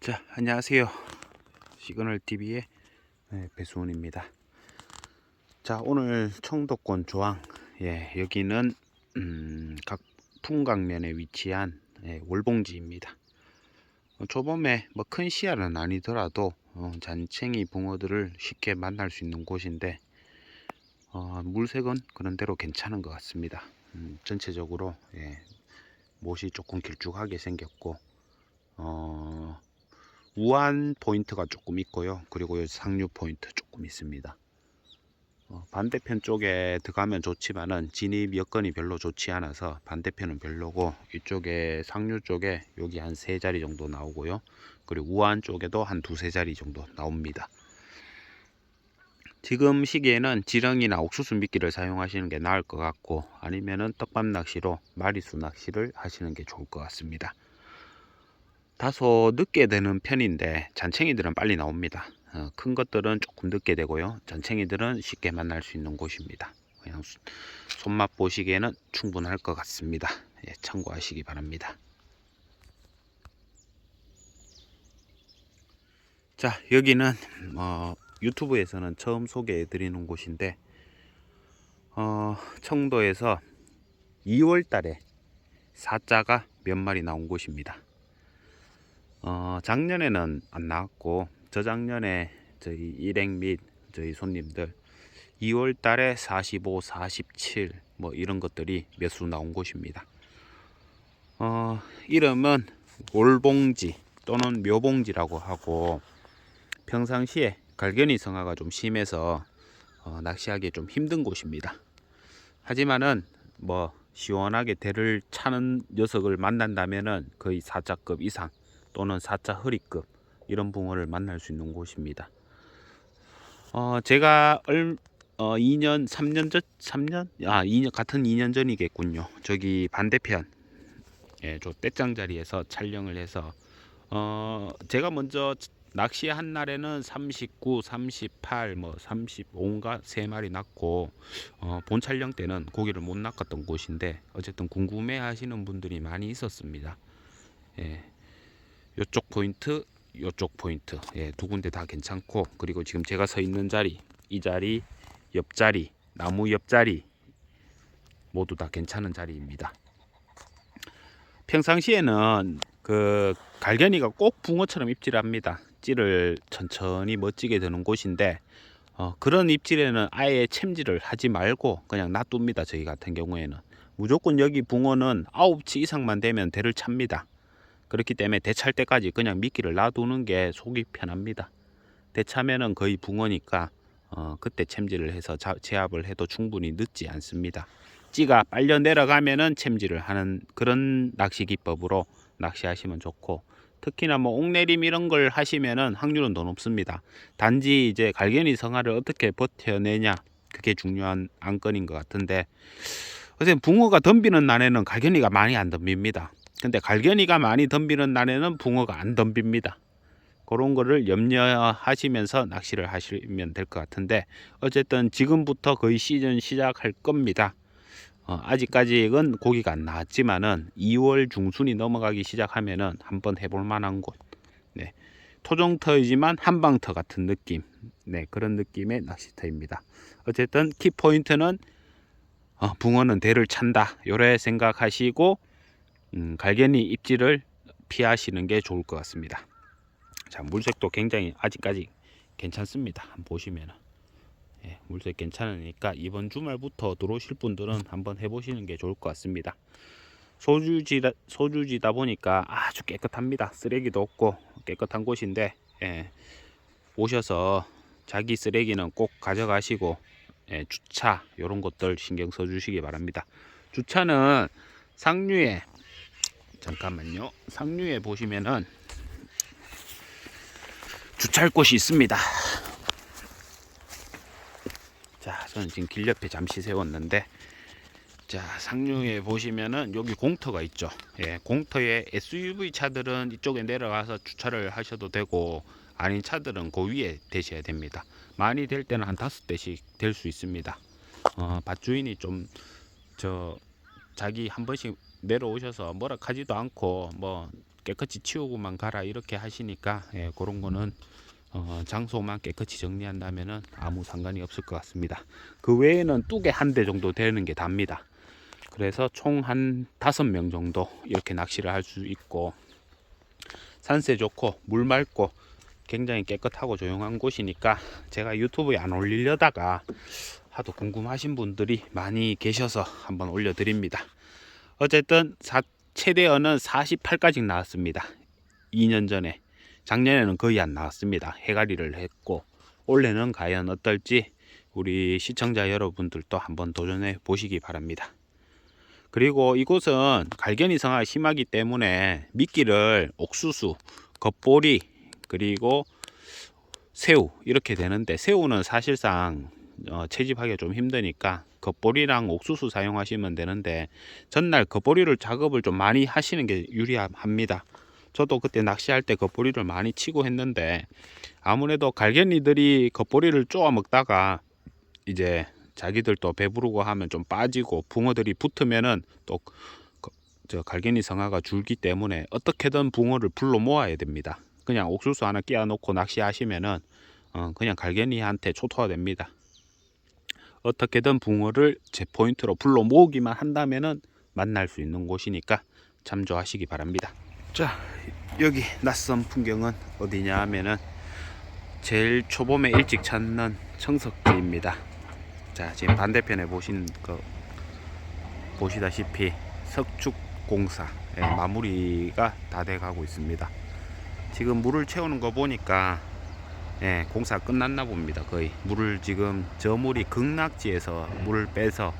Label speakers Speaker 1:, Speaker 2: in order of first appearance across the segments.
Speaker 1: 자, 안녕하세요. 시그널 TV의 네, 배수훈입니다. 자, 오늘 청도권 조항, 예, 여기는 음, 각 풍강면에 위치한 예, 월봉지입니다. 어, 초봄에 뭐 큰 시야는 아니더라도 어, 잔챙이 붕어들을 쉽게 만날 수 있는 곳인데 어, 물색은 그런대로 괜찮은 것 같습니다. 음, 전체적으로 예, 못이 조금 길쭉하게 생겼고 어, 우한 포인트가 조금 있고요. 그리고 여기 상류 포인트 조금 있습니다. 어, 반대편 쪽에 들어가면 좋지만은 진입 여건이 별로 좋지 않아서 반대편은 별로고 이쪽에 상류 쪽에 여기 한 세 자리 정도 나오고요. 그리고 우한 쪽에도 한 두세 자리 정도 나옵니다. 지금 시기에는 지렁이나 옥수수 미끼를 사용하시는 게 나을 것 같고 아니면은 떡밥 낚시로 마리수 낚시를 하시는 게 좋을 것 같습니다. 다소 늦게 되는 편인데 잔챙이들은 빨리 나옵니다. 어, 큰 것들은 조금 늦게 되고요. 잔챙이들은 쉽게 만날 수 있는 곳입니다. 그냥 수- 손맛 보시기에는 충분할 것 같습니다. 예, 참고하시기 바랍니다. 자, 여기는 어, 유튜브에서는 처음 소개해 드리는 곳인데 어, 청도에서 2월 달에 사자가 몇 마리 나온 곳입니다. 어, 작년에는 안 나왔고 저작년에 저희 일행 및 저희 손님들 2월 달에 45, 47 뭐 이런 것들이 몇 수 나온 곳입니다. 어, 이름은 올봉지 또는 묘봉지라고 하고 평상시에 갈견이 성화가 좀 심해서 어, 낚시하기 좀 힘든 곳입니다. 하지만은 뭐 시원하게 대를 차는 녀석을 만난다면은 거의 4자급 이상 또는 4자 허리급 이런 붕어를 만날 수 있는 곳입니다. 어, 제가 얼, 어, 2년, 3년 전, 3년? 아, 2년, 같은 2년 전이겠군요. 저기 반대편, 예, 저 떼짱 자리에서 촬영을 해서, 어, 제가 먼저 낚시한 날에는 39, 38, 뭐 35인가 세 마리 났고, 어, 본 촬영 때는 고기를 못 낚았던 곳인데, 어쨌든 궁금해 하시는 분들이 많이 있었습니다. 예. 요쪽 포인트, 요쪽 포인트, 예, 두 군데 다 괜찮고, 그리고 지금 제가 서 있는 자리, 이 자리, 옆자리, 나무 옆자리 모두 다 괜찮은 자리입니다. 평상시에는 그 갈견이가 꼭 붕어처럼 입질합니다. 찌를 천천히 멋지게 드는 곳인데 어, 그런 입질에는 아예 챔질을 하지 말고 그냥 놔둡니다. 저희 같은 경우에는 무조건 여기 붕어는 9치 이상만 되면 대를 찹니다. 그렇기 때문에 대찰 때까지 그냥 미끼를 놔두는 게 속이 편합니다. 대차면은 거의 붕어니까 어, 그때 챔질을 해서 자- 제압을 해도 충분히 늦지 않습니다. 찌가 빨려 내려가면은 챔질을 하는 그런 낚시 기법으로 낚시하시면 좋고 특히나 뭐 옥내림 이런 걸 하시면은 확률은 더 높습니다. 단지 이제 갈견이 성화를 어떻게 버텨내냐 그게 중요한 안건인 것 같은데 어쨌든 붕어가 덤비는 날에는 갈견이가 많이 안 덤빕니다. 근데 갈견이가 많이 덤비는 날에는 붕어가 안 덤빕니다. 그런 거를 염려하시면서 낚시를 하시면 될 것 같은데 어쨌든 지금부터 거의 시즌 시작할 겁니다. 어, 아직까지는 고기가 안 나왔지만은 2월 중순이 넘어가기 시작하면은 한번 해볼 만한 곳. 네. 토종터이지만 한방터 같은 느낌. 네, 그런 느낌의 낚시터입니다. 어쨌든 키 포인트는 어, 붕어는 대를 찬다. 요래 생각하시고 음, 갈견이 입질을 피하시는 게 좋을 것 같습니다. 자, 물색도 굉장히 아직까지 괜찮습니다. 보시면은. 예, 물색 괜찮으니까 이번 주말부터 들어오실 분들은 한번 해보시는 게 좋을 것 같습니다. 소주지다, 소주지다 보니까 아주 깨끗합니다. 쓰레기도 없고 깨끗한 곳인데 예, 오셔서 자기 쓰레기는 꼭 가져가시고 예, 주차 이런 것들 신경 써 주시기 바랍니다. 주차는 상류에 잠깐만요. 상류에 보시면은 주차할 곳이 있습니다. 자, 저는 지금 길 옆에 잠시 세웠는데, 자, 상류에 보시면은 여기 공터가 있죠. 예, 공터에 SUV 차들은 이쪽에 내려가서 주차를 하셔도 되고, 아닌 차들은 그 위에 대셔야 됩니다. 많이 될 때는 한 다섯 대씩 될 수 있습니다. 어, 밭주인이 좀, 저, 자기 한 번씩 내려오셔서 뭐라 하지도 않고, 뭐, 깨끗이 치우고만 가라 이렇게 하시니까 예, 그런 거는 어, 장소만 깨끗이 정리한다면은 아무 상관이 없을 것 같습니다. 그 외에는 뚜개 한 대 정도 되는 게 답니다. 그래서 총 한 다섯 명 정도 이렇게 낚시를 할 수 있고 산세 좋고 물 맑고 굉장히 깨끗하고 조용한 곳이니까 제가 유튜브에 안 올리려다가 하도 궁금하신 분들이 많이 계셔서 한번 올려드립니다. 어쨌든 사- 최대어는 48까지 나왔습니다. 2년 전에 작년에는 거의 안 나왔습니다. 해가리를 했고 올해는 과연 어떨지 우리 시청자 여러분들도 한번 도전해 보시기 바랍니다. 그리고 이곳은 갈견이 성화가 심하기 때문에 미끼를 옥수수, 겉보리 그리고 새우 이렇게 되는데 새우는 사실상 어, 채집하기가 좀 힘드니까 겉보리랑 옥수수 사용하시면 되는데 전날 겉보리를 작업을 좀 많이 하시는 게 유리합니다. 저도 그때 낚시할 때 겉보리를 많이 치고 했는데 아무래도 갈견이들이 겉보리를 쪼아 먹다가 이제 자기들도 배부르고 하면 좀 빠지고 붕어들이 붙으면은 또 저 갈견이 성화가 줄기 때문에 어떻게든 붕어를 불러 모아야 됩니다. 그냥 옥수수 하나 끼워 놓고 낚시하시면은 어, 그냥 갈견이한테 초토화됩니다. 어떻게든 붕어를 제 포인트로 불러 모으기만 한다면은 만날 수 있는 곳이니까 참조하시기 바랍니다. 자, 여기 낯선 풍경은 어디냐 하면은 제일 초봄에 일찍 찾는 청석지입니다. 자, 지금 반대편에 보신 거 보시다시피 석축 공사 예, 마무리가 다 돼 가고 있습니다. 지금 물을 채우는 거 보니까 예, 공사 끝났나 봅니다. 거의 물을 지금 저 물이 극락지에서 물을 빼서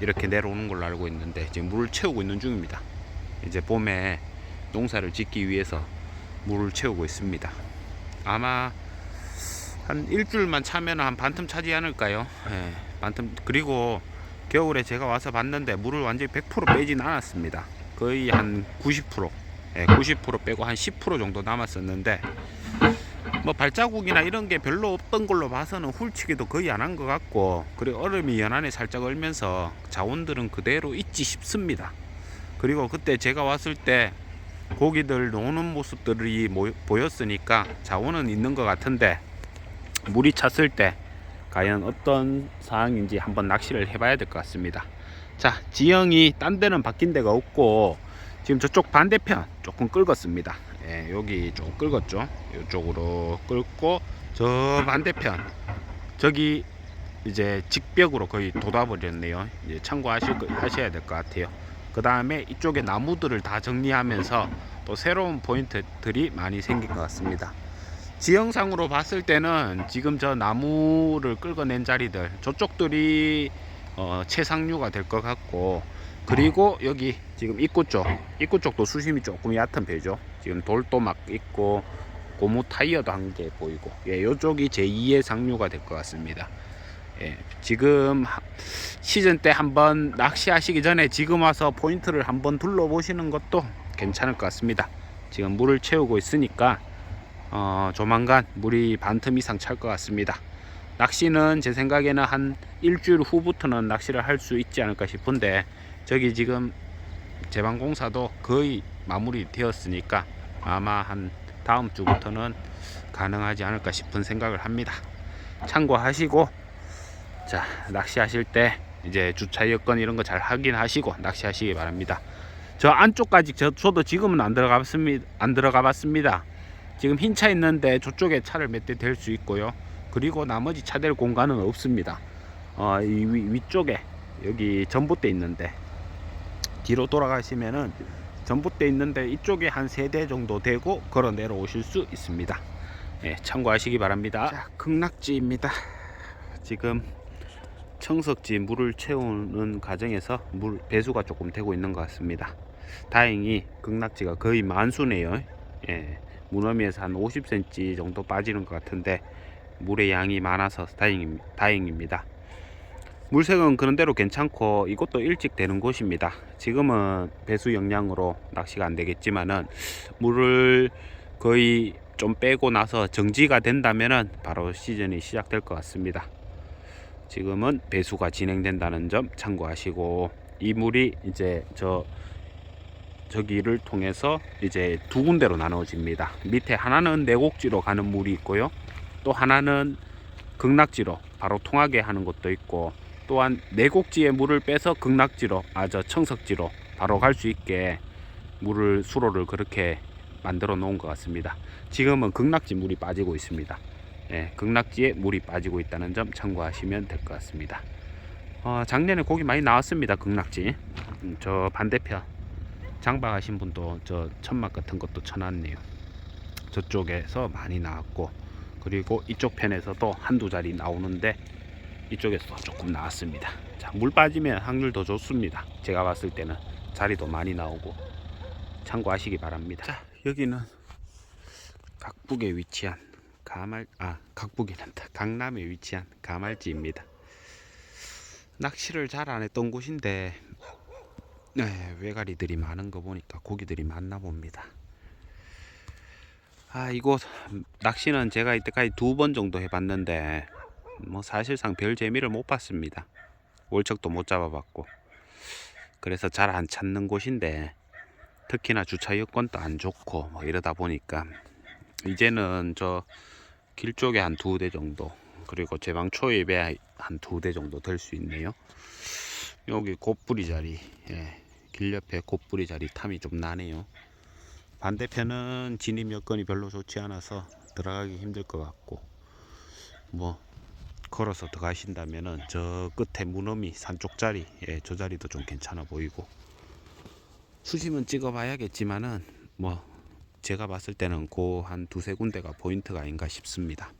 Speaker 1: 이렇게 내려오는 걸로 알고 있는데 지금 물을 채우고 있는 중입니다. 이제 봄에 농사를 짓기 위해서 물을 채우고 있습니다. 아마 한 일주일만 차면 한 반틈 차지 않을까요? 예, 반틈 그리고 겨울에 제가 와서 봤는데 물을 완전히 100% 빼진 않았습니다. 거의 한 90%, 예, 90% 빼고 한 10% 정도 남았었는데 뭐 발자국이나 이런 게 별로 없던 걸로 봐서는 훌치기도 거의 안 한 것 같고 그리고 얼음이 연안에 살짝 얼면서 자원들은 그대로 있지 싶습니다. 그리고 그때 제가 왔을 때 고기들 노는 모습들이 모- 보였으니까 자원은 있는 것 같은데 물이 찼을 때 과연 어떤 상황인지 한번 낚시를 해봐야 될 것 같습니다. 자, 지형이 딴 데는 바뀐 데가 없고 지금 저쪽 반대편 조금 긁었습니다. 예, 여기 좀 긁었죠. 이쪽으로 긁고 저 반대편 저기 이제 직벽으로 거의 돋아버렸네요. 이제 참고하실 거- 하셔야 될 것 같아요. 그 다음에 이쪽에 나무들을 다 정리하면서 또 새로운 포인트들이 많이 생긴 것 같습니다. 지형상으로 봤을 때는 지금 저 나무를 끌어낸 자리들 저쪽들이 어, 최상류가 될 것 같고 그리고 여기 지금 입구 쪽 입구 쪽도 수심이 조금 얕은 배죠. 지금 돌도 막 있고 고무 타이어도 한 개 보이고. 예, 요쪽이 제2의 상류가 될 것 같습니다. 예, 지금 하- 시즌 때 한번 낚시하시기 전에 지금 와서 포인트를 한번 둘러보시는 것도 괜찮을 것 같습니다. 지금 물을 채우고 있으니까 어, 조만간 물이 반틈 이상 찰 것 같습니다. 낚시는 제 생각에는 한 일주일 후부터는 낚시를 할 수 있지 않을까 싶은데 저기 지금 제방공사도 거의 마무리 되었으니까 아마 한 다음 주부터는 가능하지 않을까 싶은 생각을 합니다. 참고하시고 자 낚시하실 때 이제 주차 여건 이런 거 잘 확인하시고 낚시하시기 바랍니다. 저 안쪽까지 저, 저도 지금은 안 들어가 봤습니다. 안 들어가 봤습니다. 지금 흰 차 있는데 저쪽에 차를 몇 대 댈 수 있고요. 그리고 나머지 차 댈 공간은 없습니다. 어, 이 위, 위쪽에 여기 전봇대 있는데 뒤로 돌아가시면은 전봇대 있는데 이쪽에 한 세 대 정도 되고 걸어 내려오실 수 있습니다. 예, 참고하시기 바랍니다. 자, 극락지입니다. 지금 청석지 물을 채우는 과정에서 물 배수가 조금 되고 있는 것 같습니다. 다행히 극락지가 거의 만수네요. 예. 무너미에서 한 50cm 정도 빠지는 것 같은데 물의 양이 많아서 다행입, 다행입니다. 물색은 그런대로 괜찮고 이것도 일찍 되는 곳입니다. 지금은 배수 역량으로 낚시가 안 되겠지만은 물을 거의 좀 빼고 나서 정지가 된다면은 바로 시즌이 시작될 것 같습니다. 지금은 배수가 진행된다는 점 참고하시고 이 물이 이제 저 저기를 통해서 이제 두 군데로 나눠집니다. 밑에 하나는 내곡지로 가는 물이 있고요. 또 하나는 극락지로 바로 통하게 하는 곳도 있고 또한 내곡지의 물을 빼서 극락지로 아 저 청석지로 바로 갈 수 있게 물을 수로를 그렇게 만들어 놓은 것 같습니다. 지금은 극락지 물이 빠지고 있습니다. 예, 극락지에 물이 빠지고 있다는 점 참고하시면 될 것 같습니다. 어, 작년에 고기 많이 나왔습니다. 극락지. 음, 저 반대편 장박하신 분도 저 천막 같은 것도 쳐놨네요. 저쪽에서 많이 나왔고 그리고 이쪽 편에서도 한두 자리 나오는데 이쪽에서도 조금 나왔습니다. 자, 물 빠지면 확률 더 좋습니다. 제가 봤을 때는 자리도 많이 나오고 참고하시기 바랍니다. 자, 여기는 각북에 위치한 가말 아 각북이란다 강남에 위치한 가말지입니다. 낚시를 잘 안 했던 곳인데 네, 외가리들이 많은 거 보니까 고기들이 많나 봅니다. 아 이곳 낚시는 제가 이때까지 두 번 정도 해봤는데 뭐 사실상 별 재미를 못 봤습니다. 월척도 못 잡아봤고 그래서 잘 안 찾는 곳인데 특히나 주차 여건도 안 좋고 뭐 이러다 보니까 이제는 저 길 쪽에 한 두 대 정도 그리고 제 방 초입에 한 두 대 정도 될 수 있네요. 여기 곱부리 자리, 예, 길 옆에 곱부리 자리 탐이 좀 나네요. 반대편은 진입 여건이 별로 좋지 않아서 들어가기 힘들 것 같고 뭐 걸어서 들어가신다면은 저 끝에 무너미 산쪽 자리, 예, 저 자리도 좀 괜찮아 보이고 수심은 찍어봐야겠지만은 뭐 제가 봤을 때는 그한 두세 군데가 포인트가 아닌가 싶습니다.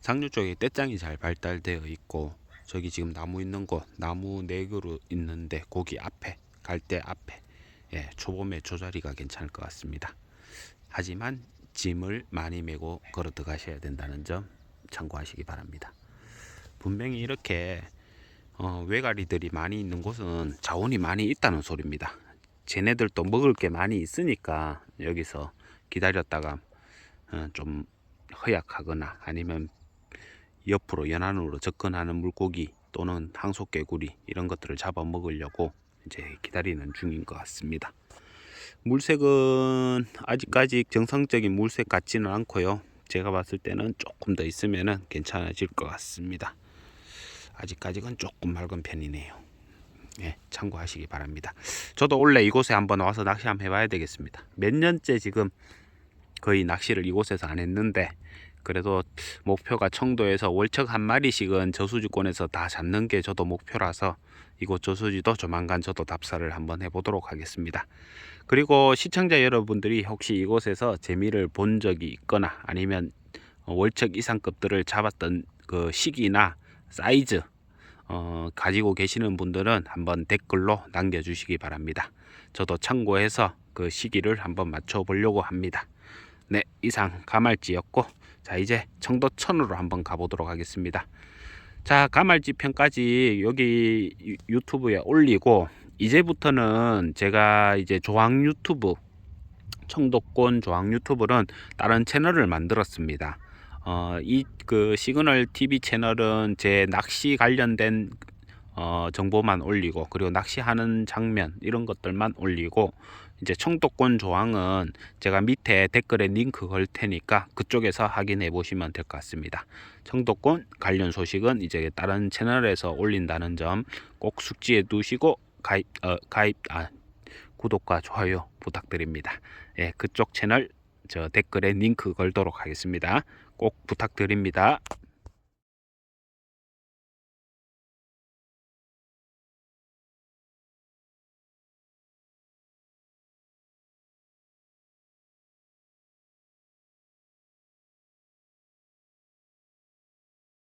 Speaker 1: 상류 쪽에 떼장이 잘 발달되어 있고 저기 지금 나무 있는 곳 나무 네 그루 있는데 거기 앞에 갈대 앞에 예, 초봄에 저 자리가 괜찮을 것 같습니다. 하지만 짐을 많이 메고 걸어 들어가셔야 된다는 점 참고하시기 바랍니다. 분명히 이렇게 어, 외가리들이 많이 있는 곳은 자원이 많이 있다는 소리입니다. 쟤네들도 먹을 게 많이 있으니까 여기서 기다렸다가 어, 좀 허약하거나 아니면 옆으로 연안으로 접근하는 물고기 또는 항속개구리 이런 것들을 잡아 먹으려고 이제 기다리는 중인 것 같습니다. 물색은 아직까지 정상적인 물색 같지는 않고요. 제가 봤을 때는 조금 더 있으면은 괜찮아질 것 같습니다. 아직까지는 조금 맑은 편이네요. 예, 참고하시기 바랍니다. 저도 원래 이곳에 한번 와서 낚시 한번 해봐야 되겠습니다. 몇 년째 지금 거의 낚시를 이곳에서 안 했는데 그래도 목표가 청도에서 월척 한 마리씩은 저수지권에서 다 잡는 게 저도 목표라서 이곳 저수지도 조만간 저도 답사를 한번 해보도록 하겠습니다. 그리고 시청자 여러분들이 혹시 이곳에서 재미를 본 적이 있거나 아니면 월척 이상급들을 잡았던 그 시기나 사이즈 어, 가지고 계시는 분들은 한번 댓글로 남겨주시기 바랍니다. 저도 참고해서 그 시기를 한번 맞춰 보려고 합니다. 네, 이상 가말지였고, 자, 이제 청도천으로 한번 가보도록 하겠습니다. 자, 가말지 편까지 여기 유- 유튜브에 올리고, 이제부터는 제가 이제 조항 유튜브, 청도권 조항 유튜브는 다른 채널을 만들었습니다. 어, 이 그 시그널 TV 채널은 제 낚시 관련된 어, 정보만 올리고 그리고 낚시하는 장면 이런 것들만 올리고 이제 청도권 조항은 제가 밑에 댓글에 링크 걸 테니까 그쪽에서 확인해 보시면 될 것 같습니다. 청도권 관련 소식은 이제 다른 채널에서 올린다는 점 꼭 숙지해 두시고 가입 어, 가입 아 구독과 좋아요 부탁드립니다. 예, 그쪽 채널 저 댓글에 링크 걸도록 하겠습니다. 꼭 부탁드립니다.